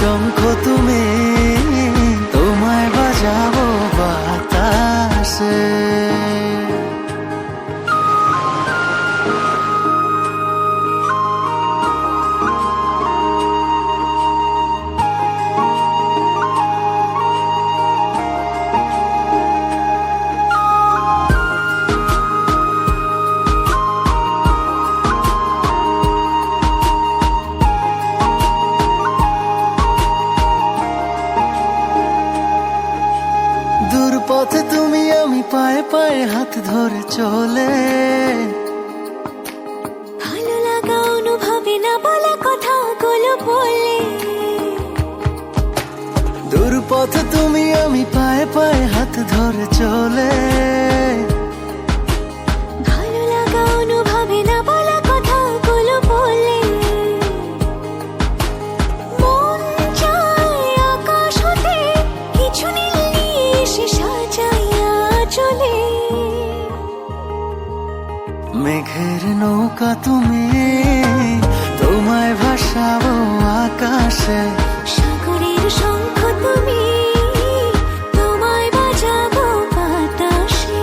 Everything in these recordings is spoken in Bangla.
শঙ্খ তুমি তুমি আমি পায়ে পায়ে হাত ধরে চলে। ভালো লাগা অনুভবে না বলা কথাগুলো বলে দুর্পথ পথে তুমি আমি পায়ে পায়ে হাত ধরে চলে। নৌকা তুমি তোমায় ভাসাবো আকাশে। সাগরের শঙ্খ তুমি তোমায় বাজাবো বাতাসে।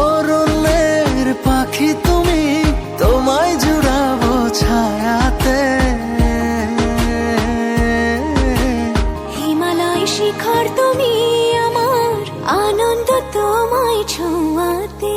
অরণ্যের পাখি তুমি তোমায় জুড়াবো ছায়াতে। হিমালয় শিখর তুমি আমার আনন্দ তোমায় ছোঁয়াতে।